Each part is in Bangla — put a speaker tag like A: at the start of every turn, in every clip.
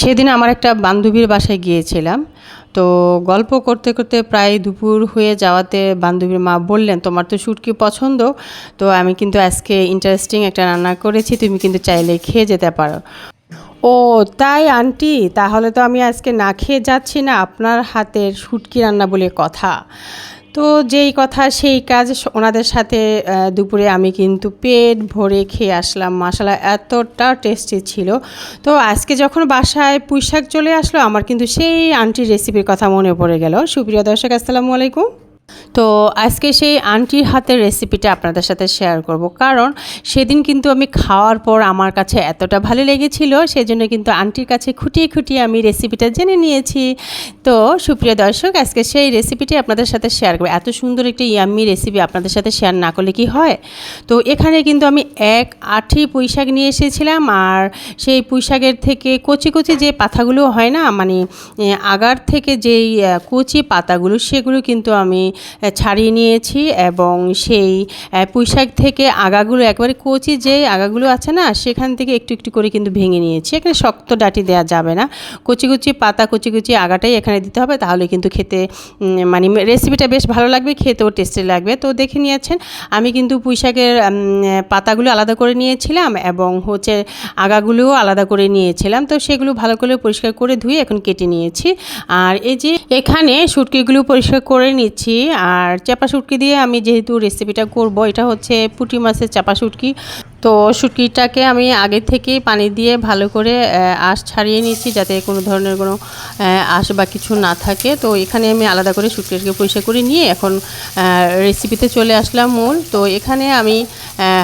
A: সেদিন আমার একটা বান্ধবীর বাসায় গিয়েছিলাম। তো গল্প করতে করতে প্রায় দুপুর হয়ে যাওয়াতে বান্ধবীর মা বললেন, তোমার তো শুটকি পছন্দ, তো আমি কিন্তু আজকে ইন্টারেস্টিং একটা রান্না করেছি, তুমি কিন্তু চাইলে খেয়ে যেতে পারো। ও, তাই আন্টি? তাহলে তো আমি আজকে না খেয়ে যাচ্ছি না, আপনার হাতের শুটকি রান্না বলে কথা। তো যেই কথা, সেই কাজ ওনাদের সাথে দুপুরে আমি কিন্তু পেট ভরে খেয়ে আসলাম। মশলা এতটা টেস্টি ছিল। তো আজকে যখন বাসায় পুঁইশাক চলে আসলো, আমার কিন্তু সেই আন্টির রেসিপির কথা মনে পড়ে গেল। সুপ্রিয় দর্শক, আসসালামু আলাইকুম। তো আজকে সেই আন্টির হাতের রেসিপিটা আপনাদের সাথে শেয়ার করব। কারণ সেদিন কিন্তু আমি খাওয়ার পর আমার কাছে এতটা ভালো লেগেছিল, সেজন্য কিন্তু আন্টির কাছে খুঁটিয়ে খুঁটিয়ে আমি রেসিপিটা জেনে নিয়েছি। তো সুপ্রিয় দর্শক, আজকে সেই রেসিপিটি আপনাদের সাথে শেয়ার করব। এত সুন্দর একটি ইয়াম্মি রেসিপি আপনাদের সাথে শেয়ার না করলে কি হয়? তো এখানে কিন্তু আমি এক আঠি পুঁইশাক নিয়ে এসেছিলাম, আর সেই পুঁইশাকের থেকে কচি কচি যে পাতাগুলো হয় না মানে আগার থেকে যেই কচি পাতাগুলো, সেগুলো কিন্তু আমি ছাড়িয়ে নিয়েছি এবং সেই পুঁইশাক থেকে আগাগুলো, একবারে কচি যে আগাগুলো আছে না, সেখান থেকে একটু একটু করে কিন্তু ভেঙে নিয়েছি। এখানে শক্ত ডাটি দেওয়া যাবে না। কচি কুচি পাতা, কচি কুচি আগাটাই এখানে দিতে হবে, তাহলে কিন্তু খেতে মানে রেসিপিটা বেশ ভালো লাগবে, খেতেও টেস্টি লাগবে। তো দেখে নিয়েছেন, আমি কিন্তু পুঁইশাকের পাতাগুলো আলাদা করে নিয়েছিলাম এবং হচ্ছে আগাগুলোও আলাদা করে নিয়েছিলাম। তো সেগুলো ভালো করে পরিষ্কার করে ধুয়ে এখন কেটে নিয়েছি। আর এই যে এখানে শুটকিগুলো পরিষ্কার করে নিচ্ছি আর চাপা শুটকি দিয়ে আমি যেহেতু রেসিপিটা করব, এটা হচ্ছে পুঁটি মাছের চাপা শুটকি। তো শুটকিটাকে আমি আগে থেকে পানি দিয়ে ভালো করে আঁশ ছাড়িয়ে নিয়েছি যাতে কোনো ধরনের কোনো আঁশ বা কিছু না থাকে। তো এখানে আমি আলাদা করে শুটকিটাকে পরিষ্কার করে নিয়ে এখন রেসিপিতে চলে আসলাম মূল। তো এখানে আমি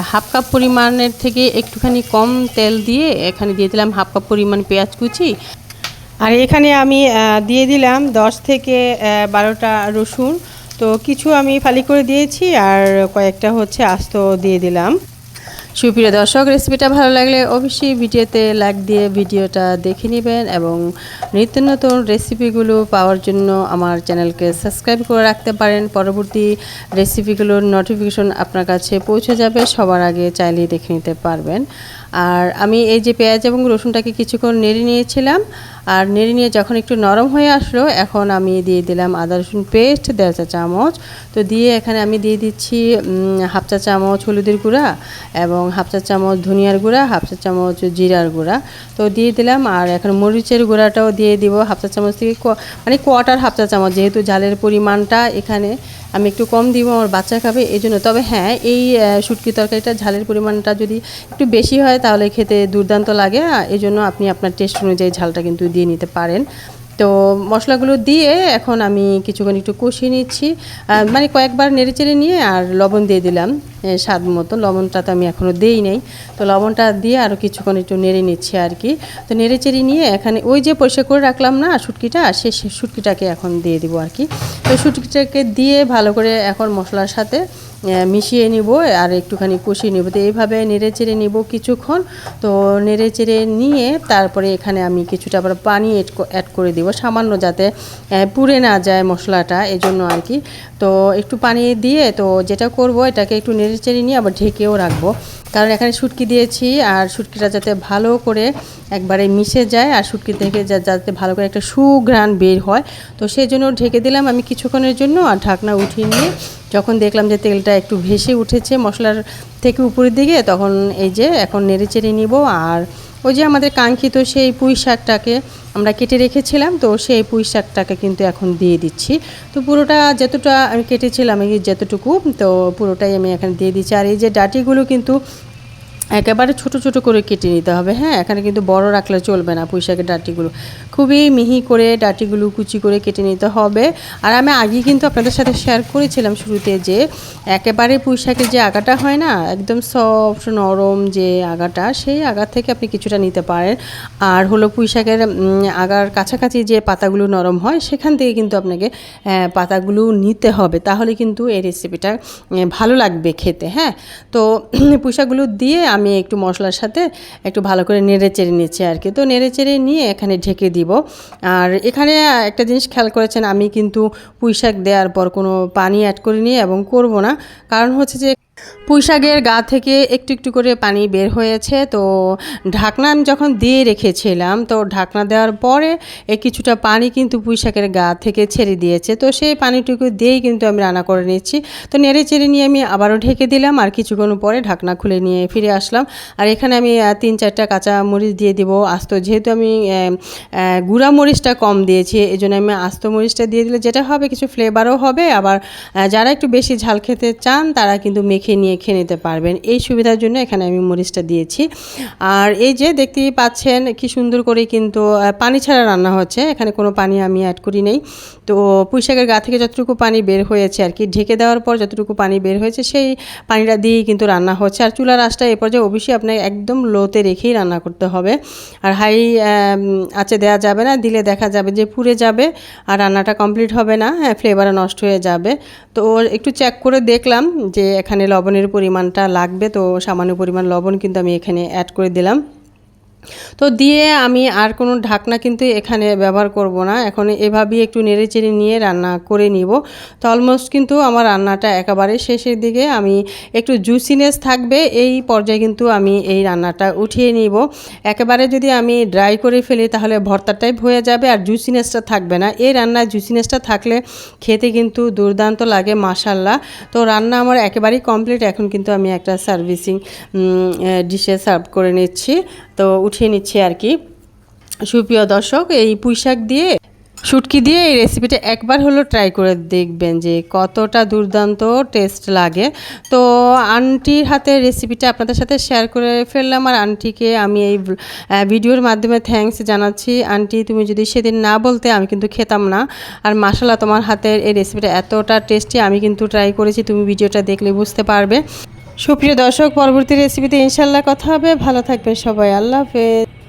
A: হাফ কাপ পরিমাণের থেকে একটুখানি কম তেল দিয়ে এখানে দিয়ে দিলাম হাফ কাপ পরিমাণ পেঁয়াজ কুচি। আর এখানে আমি দিয়ে দিলাম দশ থেকে বারোটা রসুন। তো কিছু আমি ফালি করে দিয়েছি আর কয়েকটা হচ্ছে আস্ত দিয়ে দিলাম। সুপ্রিয় দর্শক রেসিপিটা ভালো লাগলে অবশ্যই ভিডিওতে লাইক দিয়ে ভিডিওটা দেখে নেবেন এবং নিত্য নতুন রেসিপিগুলো পাওয়ার জন্য আমার চ্যানেলকে সাবস্ক্রাইব করে রাখতে পারেন। পরবর্তী রেসিপিগুলোর নোটিফিকেশন আপনার কাছে পৌঁছে যাবে, সবার আগে চাইলেই দেখে নিতে পারবেন। আর আমি এই যে পেঁয়াজ এবং রসুনটাকে কিছুক্ষণ নেড়ে নিয়েছিলাম আর নেড়ে নিয়ে যখন একটু নরম হয়ে আসলো, এখন আমি দিয়ে দিলাম আদা রসুন পেস্ট দেড় চা চামচ। তো দিয়ে এখানে আমি দিয়ে দিচ্ছি হাফ চা চামচ হলুদের গুঁড়া এবং হাফ চা চামচ ধনিয়ার গুঁড়া, হাফ চা চামচ জিরার গুঁড়া। তো দিয়ে দিলাম, আর এখন মরিচের গুঁড়াটাও দিয়ে দিব হাফ চা চামচ থেকে মানে কোয়াটার হাফ চা চামচ, যেহেতু ঝালের পরিমাণটা এখানে আমি একটু কম দিব, আমার বাচ্চা খাবে এই জন্য তবে হ্যাঁ এই শুটকি তরকারিটা ঝালের পরিমাণটা যদি একটু বেশি হয়, তাহলে খেতে দুর্দান্ত লাগে এই জন্য আপনি আপনার টেস্ট অনুযায়ী ঝালটা কিন্তু দিয়ে নিতে পারেন। তো মশলাগুলো দিয়ে এখন আমি কিছুক্ষণ একটু কষিয়ে নিচ্ছি। মানে কয়েকবার নেড়েচেড়ে নিয়ে আর লবণ দিয়ে দিলাম স্বাদ মতো। লবণটা তো আমি এখনও দেই নাই। তো লবণটা দিয়ে আরও কিছুক্ষণ একটু নেড়ে নিচ্ছি আর কি। তো নেড়েচেড়ে নিয়ে এখানে ওই যে পরিষ্কার করে রাখলাম না শুটকিটা সে শুটকিটাকে এখন দিয়ে দিব আর কি। তো শুটকিটাকে দিয়ে ভালো করে এখন মশলার সাথে মিশিয়ে নিব আর একটুখানি কষিয়ে নেব। তো এইভাবে নেড়ে চেড়ে নিব কিছুক্ষণ। তো নেড়ে চেড়ে নিয়ে তারপরে এখানে আমি কিছুটা আবার পানি অ্যাড করে দিব, সামান্য যাতে পুড়ে না যায় মশলাটা এই জন্য আর কি। তো একটু পানি দিয়ে তো যেটা করব, এটাকে একটু নেড়ে চেড়ে নিয়ে আবার ঢেকেও রাখব। কারণ এখানে শুটকি দিয়েছি আর শুটকিটা যাতে ভালো করে একবারে মিশে যায় আর শুটকি থেকে যাতে ভালো করে একটা সুঘ্রাণ বের হয়। তো সেই জন্য ঢেকে দিলাম আমি কিছুক্ষণের জন্য আর ঢাকনা উঠিয়ে নিয়ে যখন দেখলাম যে তেলটা একটু ভেসে উঠেছে মশলার থেকে উপরের দিকে তখন এই যে এখন নেড়ে চেড়ে নিব। আর ওই যে আমাদের কাঙ্ক্ষিত সেই পুঁই শাকটাকে আমরা কেটে রেখেছিলাম, তো সেই পুঁই শাকটাকে কিন্তু এখন দিয়ে দিচ্ছি। তো পুরোটা যতটা আমি কেটেছিলাম, এই যতটুকু, তো পুরোটাই আমি এখানে দিয়ে দিচ্ছি। আর এই যে ডাটিগুলো কিন্তু একেবারে ছোট ছোট করে কেটে নিতে হবে হ্যাঁ? এখানে কিন্তু বড় রাখলে চলবে না পুঁইশাকের ডাটিগুলো। খুবই মিহি করে ডাটিগুলো কুচি করে কেটে নিতে হবে। আর আমি আগে কিন্তু আপনাদের সাথে শেয়ার করেছিলাম শুরুতে যে, একেবারে পুঁইশাকের যে আগাটা হয় না, একদম সফট নরম যে আগাটা, সেই আগা থেকে আপনি কিছুটা নিতে পারেন। আর হলো পুঁইশাকের আগার কাছাকাছি যে পাতাগুলো নরম হয়, সেখান থেকে কিন্তু আপনাকে পাতাগুলো নিতে হবে। তাহলে কিন্তু এই রেসিপিটা ভালো লাগবে খেতে হ্যাঁ? তো পুঁইশাকগুলো দিয়ে আমি একটু মশলার সাথে একটু ভালো করে নেড়ে চেড়ে নিচ্ছি আর কি। তো নেড়ে চেড়ে নিয়ে এখানে ঢেকে দিব। আর এখানে একটা জিনিস খেয়াল করেছেন, আমি কিন্তু পুঁইশাক দেওয়ার পর কোনো পানি অ্যাড করে নিয়ে এবং করব না। কারণ হচ্ছে যে পুঁই শাকের গা থেকে একটু একটু করে পানি বের হয়েছে। তো ঢাকনা আমি যখন দিয়ে রেখেছিলাম, তো ঢাকনা দেওয়ার পরে এ কিছুটা পানি কিন্তু পুঁই শাকের গা থেকে ছেড়ে দিয়েছে। তো সেই পানিটুকু দিয়েই কিন্তু আমি রান্না করে নিচ্ছি। তো নেড়ে চেড়ে নিয়ে আমি আবারও ঢেকে দিলাম আর কিছুক্ষণ পরে ঢাকনা খুলে নিয়ে ফিরে আসলাম। আর এখানে আমি তিন চারটা কাঁচা মরিচ দিয়ে দিব আস্ত। যেহেতু আমি গুঁড়া মরিচটা কম দিয়েছি এই জন্য আমি আস্ত মরিচটা দিয়ে দিলে যেটা হবে, কিছু ফ্লেভারও হবে। আবার যারা একটু বেশি ঝাল খেতে চান, তারা কিন্তু মেখে নিয়ে খেয়ে নিতে পারবেন। এই সুবিধার জন্য এখানে আমি মরিচটা দিয়েছি। আর এই যে দেখতেই পাচ্ছেন কি সুন্দর করে কিন্তু পানি ছাড়া রান্না হচ্ছে। এখানে কোনো পানি আমি অ্যাড করি নেই। তো পুঁইশাকের গা থেকে যতটুকু পানি বের হয়েছে আর কি, ঢেকে দেওয়ার পর যতটুকু পানি বের হয়েছে, সেই পানিটা দিয়েই কিন্তু রান্না হচ্ছে। আর চুলার আঁচটা এ পর্যায়ে অবশ্যই আপনাকে একদম লোতে রেখেই রান্না করতে হবে। আর হাই আঁচে দেওয়া যাবে না, দিলে দেখা যাবে যে পুড়ে যাবে আর রান্নাটা কমপ্লিট হবে না। হ্যাঁ ফ্লেভার নষ্ট হয়ে যাবে। তো একটু চেক করে দেখলাম যে এখানে লবণের পরিমাণটা লাগবে তো সামান্য পরিমাণ লবণ কিন্তু আমি এখানে অ্যাড করে দিলাম। তো দিয়ে আমি আর কোনো ঢাকনা কিন্তু এখানে ব্যবহার করব না। এখন এভাবেই একটু নেড়েচেড়ে নিয়ে রান্না করে নিব। তো অলমোস্ট কিন্তু আমার রান্নাটা একেবারে শেষের দিকে আমি একটু জুসিনেস থাকবে, এই পর্যায়ে কিন্তু আমি এই রান্নাটা উঠিয়ে নিব। একেবারে যদি আমি ড্রাই করে ফেলি তাহলে ভর্তা টাইপ হয়ে যাবে আর জুসিনেসটা থাকবে না। এই রান্নায় জুসিনেসটা থাকলে খেতে কিন্তু দুর্দান্ত লাগে মাসাল্লাহ তো রান্না আমার একেবারেই কমপ্লিট এখন কিন্তু আমি একটা সার্ভিসিং ডিশে সার্ভ করে নিচ্ছি। তো উঠিয়ে নিচ্ছি আর কি। সুপ্রিয় দর্শক, এই পুঁইশাক দিয়ে, শুটকি দিয়ে এই রেসিপিটা একবার হলো ট্রাই করে দেখবেন যে কতটা দুর্দান্ত টেস্ট লাগে। তো আন্টির হাতের রেসিপিটা আপনাদের সাথে শেয়ার করে ফেললাম আর আন্টিকে আমি এই ভিডিওর মাধ্যমে থ্যাঙ্কস জানাচ্ছি। আন্টি, তুমি যদি সেদিন না বলতে, আমি কিন্তু খেতাম না। আর মাসালা তোমার হাতের এই রেসিপিটা এতটা টেস্টি আমি কিন্তু ট্রাই করেছি, তুমি ভিডিওটা দেখলে বুঝতে পারবে। সুপ্রিয় দর্শক পরবর্তী রেসিপিতে ইনশাল্লাহ কথা হবে। ভালো থাকবেন সবাই। আল্লাহ হাফেজ।